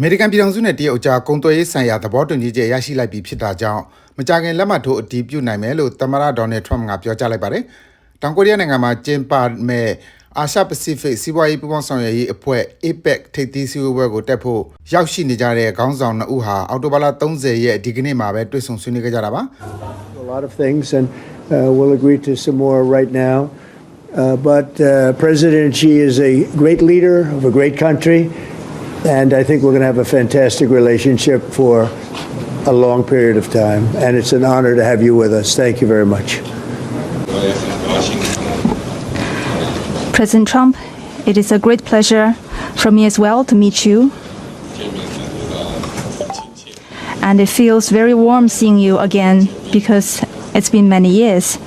အမေရိကန်ပြည်ထောင်စုနဲ့တရုတ်အကြားကုန်သွယ်ရေးဆိုင်ရာသဘောတူညီချက်ရရှိလိုက်ပြီဖြစ်တာကြောင့်မကြာခင်လက်မှတ်ထိုးအတည်ပြုနိုင်မယ်လို့သမ္မတဒေါ်နယ်ထရမ့်ကပြောကြားလိုက်ပါတယ်။တောင်ကိုရီးယားနိုင်ငံမှာကျင်းပမဲ့အာရှပစိဖိတ်စီးပွားရေးပူးပေါင်းဆောင်ရွက်ရေးအဖွဲ့ APEC ထိပ်သီးစည်းဝေးပွဲကိုတက်ဖို့ရောက်ရှိနေကြတဲ့ခေါင်းဆောင်နှစ်ဦးဟာအောက်တိုဘာလ30ရက်ဒီကနေ့မှာပဲတွေ့ဆုံဆွေးနွေးခဲ့ကြတာပါ။ a lot of things, and uh, we'll agree to some more right now. Uh, but uh, President Xi is a great leader of a great country, and I think we're going to have a fantastic relationship for a long period of time. And it's an honor to have you with us. Thank you very much. President Trump, it is a great pleasure for me as well to meet you. And it feels very warm seeing you again because it's been many years.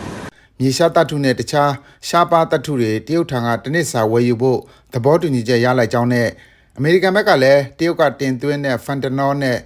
မြေရှားတပ်ထုနဲ့တခြားရှားပါတပ်ထုတွေတရုတ်ထံကတနစ်စာဝယ်ယူဖို့သဘောတူညီချက်ရလိုက်ကြောင်းနဲ့ အမေရိကန်ဘက်ကလည်းတရုတ်ကတင်သွင်းတဲ့ဖန်တနောနဲ့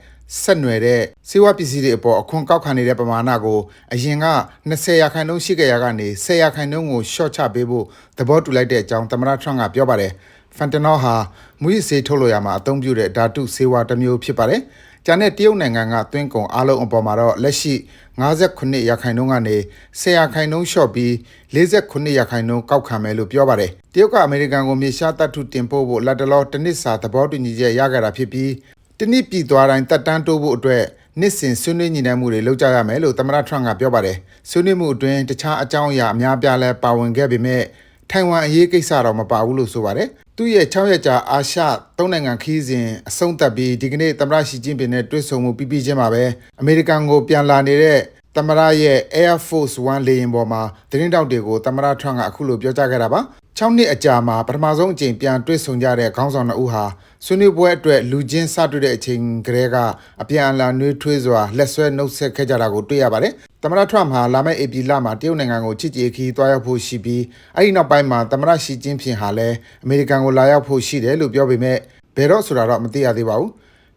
ဆက်နွယ်တဲ့စေဝါပစ္စည်းတွေအပေါ်အခွန်ကောက်ခံနေတဲ့ပမာဏကိုအရင်က20ရာခိုင်နှုန်းရှိခဲ့ရကနေ10ရာခိုင်နှုန်းကိုရှော့ချပေးဖို့သဘောတူလိုက်တဲ့အကြောင်းသမ္မတထရန့်ကပြောပါတယ်ဖန်တနောဟာမူရစ်ဆေးထုတ်လို့ရမှာအသုံးပြုတဲ့ဓာတုဆေးဝါးတစ်မျိုးဖြစ်ပါတယ်။ ကျန်တဲ့တရုတ်နိုင်ငံကသွင်းကုန်အလုံးအပေါ်မှာတော့လက်ရှိ58ရာခိုင်နှုန်းကနေ10ရာခိုင်နှုန်းလျှော့ပြီး48ရာခိုင်နှုန်းကောက်ခံမယ်လို့ပြောပါတယ်။တရုတ်ကအမေရိကန်ကိုမြေရှားတပ်ထုတင်ပို့ဖို့လက်တလောတစ်နှစ်စာသဘောတူညီချက်ရခဲ့တာဖြစ်ပြီးတနည်းပြည်သွားတိုင်းတက်တန်းတိုးဖို့အတွက်နှစ်စဉ်ဆွေးနွေးညီနိုင်မှုတွေလုပ်ကြရမယ်လို့သမ္မတထရန့်ကပြောပါတယ်။ဆွေးနွေးမှုအတွင်းတခြားအကြောင်းအရာအများပြားလဲပါဝင်ခဲ့ပေမဲ့ ထိုင်ဝမ်အရေးကိစ္စတော့မပါဘူးလို့ဆိုပါတယ်။သူ့ရဲ့6ရက်ကြာအာရှသုံးနိုင်ငံခီးစဉ်အဆုံးသတ်ပြီးဒီကနေ့သမ္မတရှီကျင်းပင်နဲ့တွေ့ဆုံမှုပြီးပြီးချင်းမှာပဲအမေရိကန်ကိုပြန်လာနေတဲ့သမ္မတရဲ့ Air Force One လေယာဉ်ပေါ်မှာသတင်းတောက်တွေကိုသမ္မတထရန့်ကအခုလိုပြောကြားခဲ့တာပါ 6နှစ်အကြာမှာပထမဆုံးအကြိမ်ပြန်တွေ့ဆုံကြတဲ့ခေါင်းဆောင်နှစ်ဦးဟာဆွေးနွေးပွဲအတွက်လူချင်းစတွေ့တဲ့အချိန်ကလေးကအပြန်အလှန်နှွေးထွေးစွာလက်ဆွဲနှုတ်ဆက်ခဲ့ကြတာကိုတွေ့ရပါတယ်သမ္မတထရန့်ဟာလာမယ့်ဧပြီလမှာတရုတ်နိုင်ငံကိုချစ်ကြည်ခီးသွားရောက်ဖို့ရှိပြီးအဲ့ဒီနောက်ပိုင်းမှာသမ္မတရှီကျင်းဖျင်ဟာလည်းအမေရိကန်ကိုလာရောက်ဖို့ရှိတယ်လို့ပြောပေမဲ့ဘယ်တော့ဆိုတာတော့မသိရသေးပါဘူး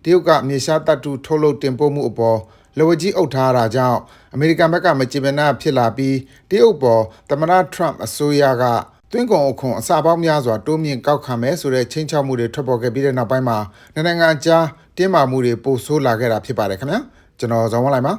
တရုတ်ကမြေရှားတပ်တူထုတ်လုပ်တင်ပို့မှုအပေါ်လဝကြီးအုပ်ထားတာကြောင့်အမေရိကန်ဘက်ကမကြည်မနာဖြစ်လာပြီးတရုတ်ပေါ်သမ္မတထရန့်အစိုးရက တွင်းကုန်အခွန်အစပေါင်းများစွာတိုးမြင့်ကောက်ခံမယ်ဆိုတဲ့ချင်းချောက်မှုတွေထွက်ပေါ်ခဲ့ပြီးတဲ့နောက်ပိုင်းမှာနိုင်ငံအကြားတင်းမာမှုတွေပိုဆိုးလာခဲ့တာဖြစ်ပါတယ်ခင်ဗျာကျွန်တော်ဇော်ဝင်းလိုက်ပါ